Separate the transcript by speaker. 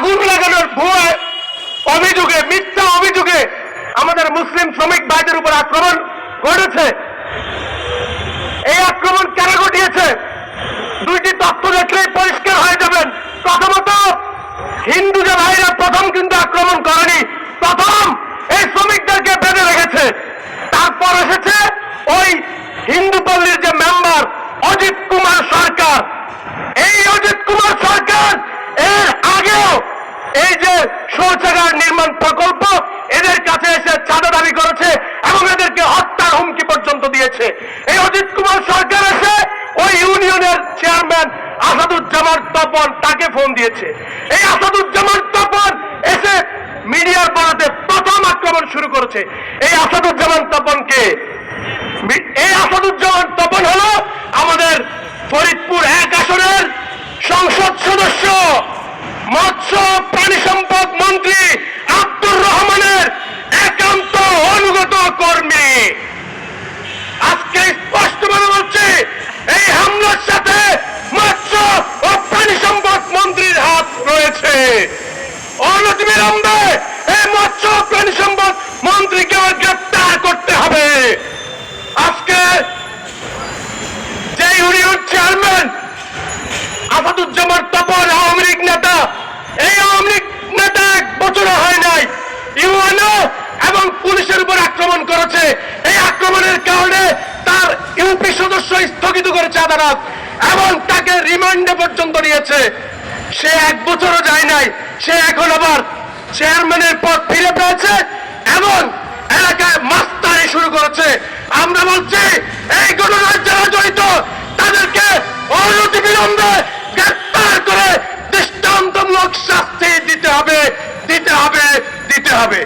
Speaker 1: আগুন লাগানোর ভুয়া অভিযোগে, মিথ্যা অভিযোগে আমাদের মুসলিম শ্রমিক ভাইদের উপর আক্রমণ ঘটেছে। এই আক্রমণ কেন ঘটিয়েছে? দুইটি তথ্য দেখলেই পরিষ্কার হয়ে যাবেন। প্রথমত, হিন্দু যে ভাইরা প্রথম কিন্তু আক্রমণ করেনি, প্রথম এই শ্রমিকদেরকে বেঁধে রেখেছে। তারপর এসেছে ওই হিন্দু পল্লীর যে মেম্বার, অজিত কুমার সরকার। এই অজিত কুমার সরকার এর আগেও এই যে শৌচাগার নির্মাণ প্রকল্প, এদের কাছে এসে চাঁদা দাবি করেছে এবং এদেরকে হত্যার হুমকি পর্যন্ত দিয়েছে। এই অজিত কুমার সরকার এসে ওই ইউনিয়নের চেয়ারম্যান আসাদুজ্জামান তপন তাকে ফোন দিয়েছে। এই আসাদুজ্জামান তপন এসে মিডিয়ার বরাতে প্রথম আক্রমণ শুরু করেছে। এই আসাদুজ্জামান তপনকে এই আসাদুজ্জামান তপন হলো আমাদের ফরিদপুর এক আসনের সংসদ সদস্য। মৎস্য প্রাণী সম্পদ মন্ত্রী আব্দুর রহমানের একান্ত অনুগত কর্মী। আজকে স্পষ্টভাবে বলছে এই হামলার সাথে মৎস্য ও প্রাণী সম্পদ মন্ত্রীর হাত রয়েছে। অনতিবিলম্বে এই মৎস্য প্রাণী সম্পদ মন্ত্রীকে গ্রেপ্তার করতে হবে আজকে যে union chairman Asaduzzaman Tapan Awami League নেতা এই আওয়ামী লীগ নেতা এক বছরও হয় নাই ইউএনও এবং পুলিশের উপর আক্রমণ করেছে। এই আক্রমণের কারণে তার ইউপি সদস্য স্থগিত করেছে আদালত এবং তাকে রিমান্ডে পর্যন্ত নিয়েছে। সে এক বছরও যায় নাই। সে এখন আবার চেয়ারম্যানের পদ ফিরে পেয়েছে এবং এলাকায় মাস্তানি শুরু করেছে। আমরা বলছি, এই ঘটনার যারা জড়িত, তাদেরকে অনতিবিলম্বে গ্রেপ্তার করে দৃষ্টান্তমূলক শাস্তি দিতে হবে দিতে হবে দিতে হবে।